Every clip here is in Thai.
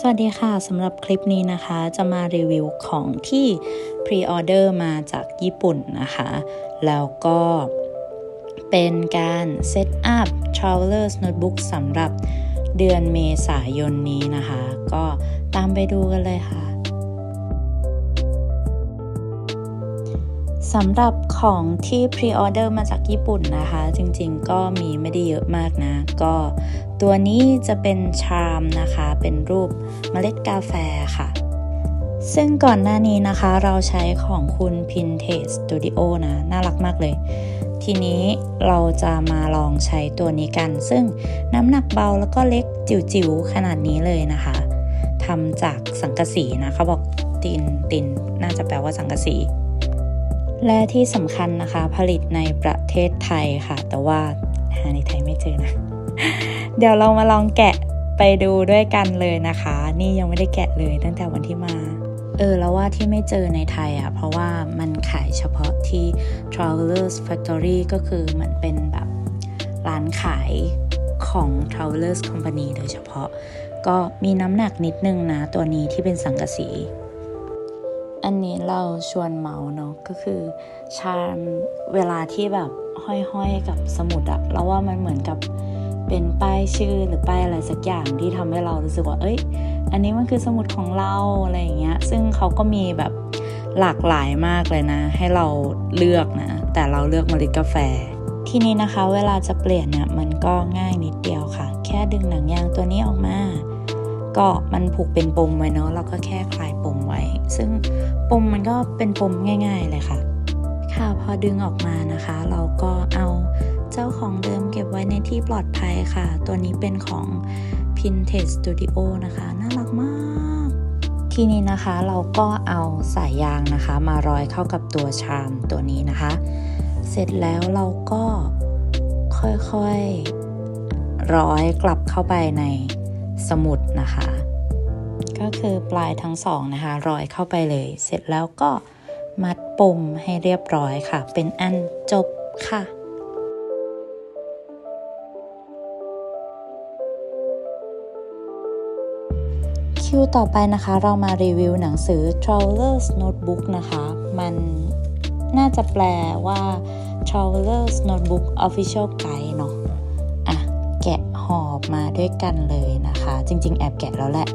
สวัสดีค่ะสำหรับคลิปนี้นะคะจะมารีวิวของที่พรีออเดอร์มาจากญี่ปุ่นนะคะ แล้วก็เป็นการเซตอัพ Traveler's Notebook สำหรับเดือนเมษายนนี้นะคะ ก็ตามไปดูกันเลยค่ะสำหรับของที่พรีออเดอร์มาจากญี่ปุ่นนะคะ จริงๆก็มีไม่ได้เยอะมากนะ ก็ ตัวนี้จะเป็นชามนะคะ เป็นรูปเมล็ดกาแฟค่ะ ซึ่งก่อนหน้านี้นะคะเราใช้ของคุณ Pinterest Studio นะ น่ารักมากเลย ทีนี้เราจะมาลองใช้ตัวนี้กัน ซึ่งน้ำหนักเบาแล้วก็เล็กจิ๋วๆ ขนาดนี้เลยนะคะทำจากสังกะสีนะเขาบอกตินติน น่าจะแปลว่าสังกะสีและที่สำคัญนะคะผลิตในประเทศไทยค่ะ แต่ว่าหาในไทยไม่เจอนะ เดี๋ยวเรามาลองแกะไปดูด้วยกันเลยนะคะ นี่ยังไม่ได้แกะเลยตั้งแต่วันที่มา เออ แล้วว่าที่ไม่เจอในไทยอะ่ะ เพราะว่ามันขายเฉพาะที่ Travelers Factory ก็คือเหมือนเป็นแบบร้านขายของ Travelers Company โดยเฉพาะ ก็มีน้ำหนักนิดนึงนะ ตัวนี้ที่เป็นสังกะสี อันนี้เราชวนเมาเนาะก็คือ ชามเวลาที่แบบห้อยๆกับสมุดอะเราว่ามันเหมือนกับ เป็นป้ายชื่อหรือป้ายอะไรสักอย่างที่ทำให้เรารู้สึกว่า เอ้ย อันนี้มันคือสมุดของเราอะไรอย่างเงี้ย ซึ่งเขาก็มีแบบหลากหลายมากเลยนะ ให้เราเลือกนะ แต่เราเลือกเมล็ดกาแฟ ทีนี้นะคะ เวลาจะเปลี่ยนเนี่ยมันก็ง่ายนิดเดียวค่ะ แค่ดึงหนังยางตัวนี้ออกมา ก็มันผูกเป็นปมไว้เนาะเราก็แค่คลายปมไว้ ซึ่งปมมันก็เป็นปมง่าย ๆ เลยค่ะ ค่ะพอดึงออกมานะคะ เราก็เอาเจ้าของเดิมเก็บไว้ในที่ปลอดภัยค่ะ ตัวนี้เป็นของ Pinterest Studio นะคะ น่ารักมาก ทีนี้นะคะเราก็เอาสายยางนะคะ มาร้อยเข้ากับตัวชามตัวนี้นะคะ เสร็จแล้วเราก็ค่อยๆร้อยกลับเข้าไปในสมุดนะคะ ก็คือปลายทั้งสองนะคะ ร้อยเข้าไปเลย เสร็จแล้วก็ มัดปมให้เรียบร้อยค่ะ เป็นอันจบค่ะคิวต่อไปนะคะเรามารีวิวหนังสือ Traveler's Notebook นะคะ มันน่าจะแปลว่า Traveler's Notebook Official Guide เนาะอะ แกะห่อมาด้วยกันเลยนะคะ จริง ๆ แอบแกะแล้วแหละ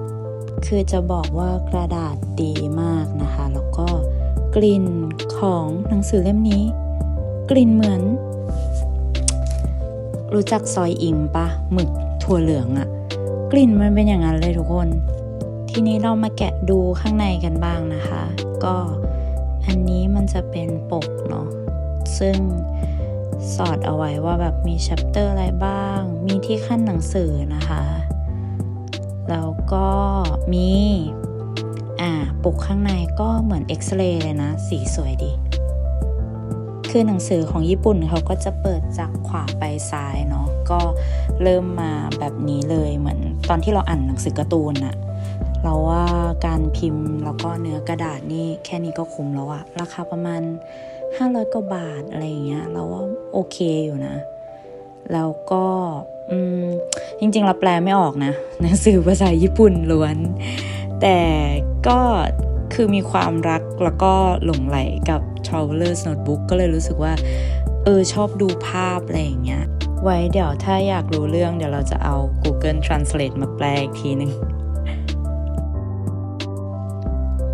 คือจะบอกว่ากระดาษดีมากนะคะ แล้วก็ กลิ่นของหนังสือเล่มนี้ กลิ่นเหมือน รู้จักซอยอิงปะหมึกถั่วเหลืองอะกลิ่นมันเป็นอย่างนั้นเลยทุกคน ทีนี้เรามาแกะดูข้างในกันบ้างนะคะ ก็อันนี้มันจะเป็นปกเนาะซึ่งสอดเอาไว้ว่าแบบมีชัปเตอร์อะไรบ้าง มีที่ขั้นหนังสือนะคะ แล้วก็มี ปกข้างในก็เหมือนเอ็กซเรย์เลยนะ สีสวยดี คือหนังสือของญี่ปุ่นเขาก็จะเปิดจากขวาไปซ้ายเนาะก็เริ่มมาแบบนี้เลยเหมือนตอนที่เราอ่านหนังสือการ์ตูนอะเราว่าการพิมพ์แล้วก็เนื้อกระดาษนี่แค่นี้ก็คุ้มแล้วอะราคาประมาณ 500กว่าบาทอะไรอย่างเงี้ยเราว่าโอเคอยู่นะ แล้วก็อืมจริงๆเราแปลไม่ออกนะหนังสือภาษาญี่ปุ่นล้วน แต่ ก็คือมีความรักแล้วก็หลงไหลกับ Traveler's Notebook ก็เลยรู้สึกว่า เออชอบดูภาพอะไรอย่างเงี้ย ไว้เดี๋ยวถ้าอยากรู้เรื่องเดี๋ยวเราจะเอา Google Translate มาแปลอีกทีหนึ่ง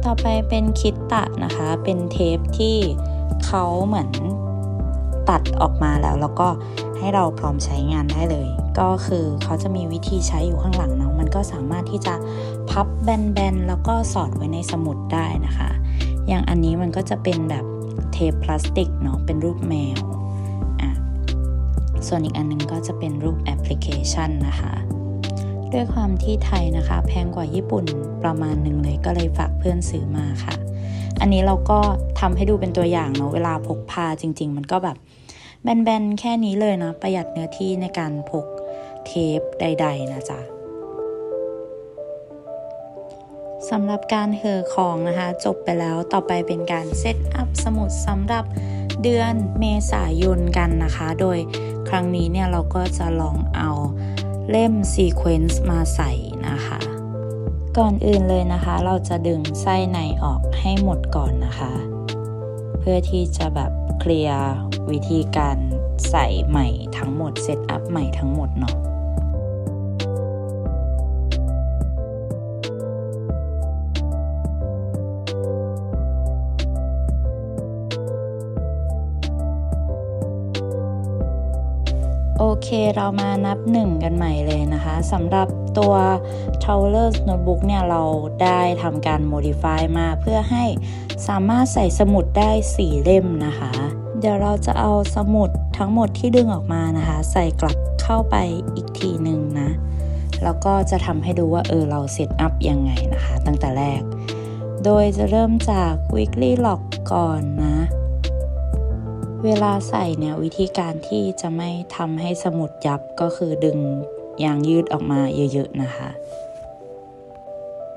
ต่อไปเป็นคิดตะนะคะ เป็นเทปที่เขาเหมือนตัดออกมาแล้ว แล้วก็ให้เราพร้อมใช้งานได้เลย ก็คือเขาจะมีวิธีใช้อยู่ข้างหลังเนาะ ก็สามารถที่จะพับแบนๆแล้วก็สอดไว้ในสมุดได้นะคะ อย่างอันนี้มันก็จะเป็นแบบเทปพลาสติกเนาะเป็นรูปแมวอะส่วนอีกอันนึงก็จะเป็นรูปแอปพลิเคชันนะคะด้วยความที่ไทยนะคะ แพงกว่าญี่ปุ่นประมาณหนึ่งเลยก็เลยฝากเพื่อนซื้อมาค่ะ อันนี้เราก็ทำให้ดูเป็นตัวอย่างเนาะเวลาพกพาจริง ๆ มันก็แบบแบนๆแค่นี้เลยนะประหยัดเนื้อที่ในการพกเทปใด ๆ นะจ๊ะ สำหรับการเห่อของนะคะ จบไปแล้วต่อไปเป็นการเซตอัพสมุดสำหรับเดือนเมษายนกันนะคะ โดยครั้งนี้เนี่ยเราก็จะลองเอาเล่มซีเควนซ์มาใส่นะคะ ก่อนอื่นเลยนะคะ เราจะดึงไส้ในออกให้หมดก่อนนะคะ เพื่อที่จะแบบเคลียร์วิธีการใส่ใหม่ทั้งหมดเซตอัพใหม่ทั้งหมดเนาะ เคเรามานับหนึ่งกันใหม่เลยนะคะสำหรับตัว Traveler's Notebook เนี่ย เราได้ทำการ modify มาเพื่อให้สามารถใส่สมุดได้ 4 เล่มนะคะ เดี๋ยวเราจะเอาสมุดทั้งหมดที่ดึงออกมานะคะ ใส่กลับเข้าไปอีกทีหนึ่งนะ แล้วก็จะทำให้ดูว่า เออ เราเซตอัพยังไงนะคะ ตั้งแต่แรก โดยจะเริ่มจาก weekly log ก่อนนะ เวลาใส่เนี่ยวิธีการที่จะไม่ทำให้สมุดยับก็คือดึงยางยืดออกมาเยอะๆนะคะ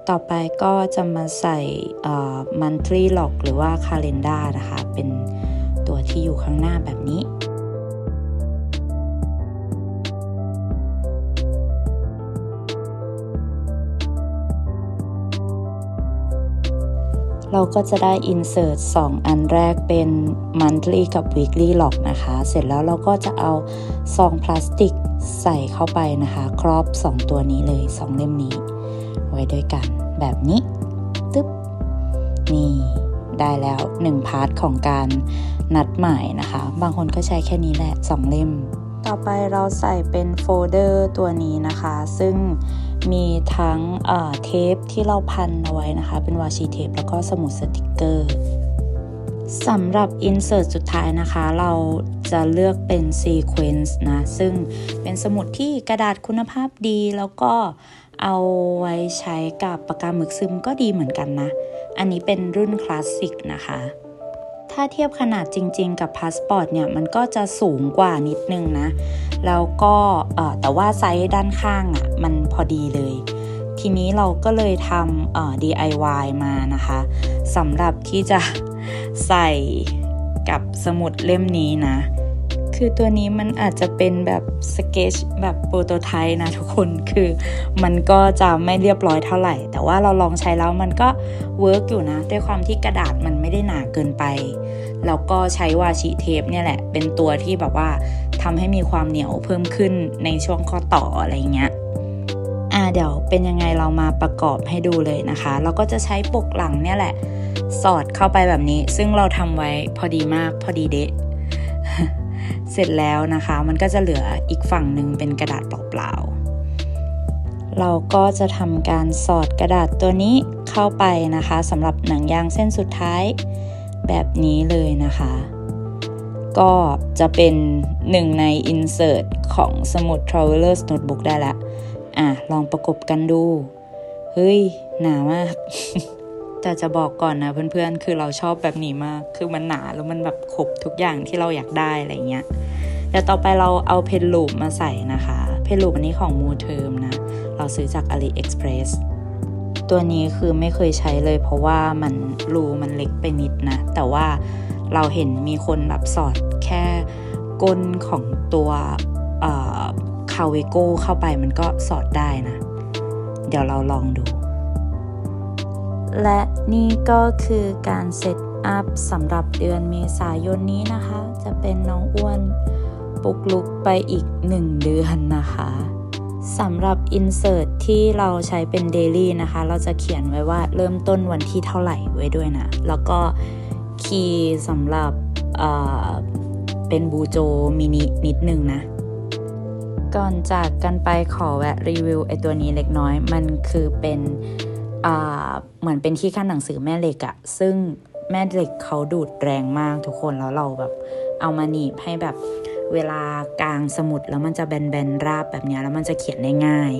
ต่อไปก็จะมาใส่มันทรีล็อกหรือว่าคาล endar นะคะ เป็นตัวที่อยู่ข้างหน้าแบบนี้ เราก็จะได้ insert 2 อันแรกเป็น monthly กับ weekly log นะคะ เสร็จแล้วเราก็จะเอาซองพลาสติกใส่เข้าไปนะคะ ครอบ 2 ตัวนี้เลย 2 เล่มนี้ ไว้ด้วยกันแบบนี้ ตึ๊บ นี่ ได้แล้ว 1 พาร์ทของการนัดหมายนะคะ บางคนก็ใช้แค่นี้แหละ 2 เล่ม ต่อไปเราใส่เป็นโฟลเดอร์ตัวนี้นะคะ ซึ่ง มีทั้งเทปที่เราพันเอาไว้นะคะ เป็นวาชีเทปแล้วก็สมุดสติกเกอร์สำหรับ Insert สุดท้ายนะคะ เราจะเลือกเป็น Sequence นะ ซึ่งเป็นสมุดที่กระดาษคุณภาพดี แล้วก็เอาไว้ใช้กับปากกาหมึกซึมก็ดีเหมือนกันนะ อันนี้เป็นรุ่นคลาสสิกนะคะ ถ้าเทียบขนาดจริง ๆ กับพาสปอร์ตเนี่ย มันก็จะสูงกว่านิดนึงนะ แล้วก็แต่ว่าไซส์ด้านข้างอะ่ะมันพอดีเลย ทีนี้เราก็เลยทำ DIY มานะคะสำหรับที่จะใส่กับสมุดเล่มนี้นะ คือตัวนี้มันอาจจะเป็นแบบสเกจแบบโปรโตไทป์นะทุกคนคือมันก็จะไม่เรียบร้อยเท่าไหร่ แต่ว่าเราลองใช้แล้วมันก็เวิร์กอยู่นะ ด้วยความที่กระดาษมันไม่ได้หนาเกินไป แล้วก็ใช้วาชิเทปเนี่ยแหละ เป็นตัวที่แบบว่า ทำให้มีความเหนียวเพิ่มขึ้นในช่วงข้อต่ออะไรเงี้ยอ่าเดี๋ยวเป็นยังไงเรามาประกอบให้ดูเลยนะคะ เราก็จะใช้ปกหลังเนี่ยแหละ สอดเข้าไปแบบนี้ ซึ่งเราทำไว้พอดีมากพอดีเดะเสร็จแล้วนะคะ มันก็จะเหลืออีกฝั่งหนึ่งเป็นกระดาษเปล่าๆ เราก็จะทำการสอดกระดาษตัวนี้เข้าไปนะคะสำหรับหนังยางเส้นสุดท้ายแบบนี้เลยนะคะ ก็จะเป็นหนึ่งใน insert ของสมุด Traveler's Notebook ได้ละ อะ ลองประกบกันดู เฮ้ย หนามาก แต่จะบอกก่อนนะเพื่อนๆ คือเราชอบแบบนี้มาก คือมันหนาแล้วมันแบบครบทุกอย่างที่เราอยากได้ อะไรเงี้ยเดี๋ยวต่อไปเราเอาเพนลูปมาใส่นะคะ เพนลูปอันนี้ของมูเทอมนะ เราซื้อจาก AliExpress ตัวนี้คือไม่เคยใช้เลย เพราะว่ามันรูมันเล็กไปนิดนะ แต่ว่า เราเห็นมีคนแบบสอดแค่ก้นของตัวคาเวโก้เข้าไปมันก็สอดได้นะ เดี๋ยวเราลองดู และนี่ก็คือการเซตอัพสำหรับเดือนเมษายนนี้นะคะ จะเป็นน้องอ้วนปลุกลุกไปอีก1เดือนนะคะสำหรับ Insert ที่เราใช้เป็น Daily นะคะ เราจะเขียนไว้ว่าเริ่มต้นวันที่เท่าไหร่ไว้ด้วยนะ แล้วก็ คีย์สำหรับเป็นบูโจมินินิดนึงนะ ก่อนจากกันไปขอแวะรีวิวไอตัวนี้เล็กน้อย มันคือเป็นเหมือนเป็นที่ขั้นหนังสือแม่เหล็กอะซึ่งแม่เหล็กเขาดูดแรงมากทุกคนแล้วเราแบบเอามาหนีบให้แบบเวลากลางสมุดแล้วมันจะแบนๆราบแบบนี้แล้วมันจะเขียนได้ง่าย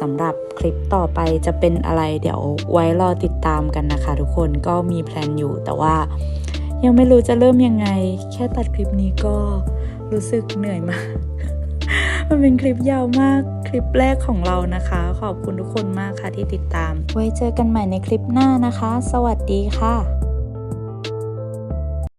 สำหรับคลิปต่อไปจะเป็นอะไรเดี๋ยวไว้รอติดตามกันนะคะ ทุกคนก็มีแพลนอยู่แต่ว่า ยังไม่รู้จะเริ่มยังไง แค่ตัดคลิปนี้ก็รู้สึกเหนื่อยมาก มันเป็นคลิปยาวมากคลิปแรกของเรานะคะ ขอบคุณทุกคนมากค่ะที่ติดตาม ไว้เจอกันใหม่ในคลิปหน้านะคะ สวัสดีค่ะ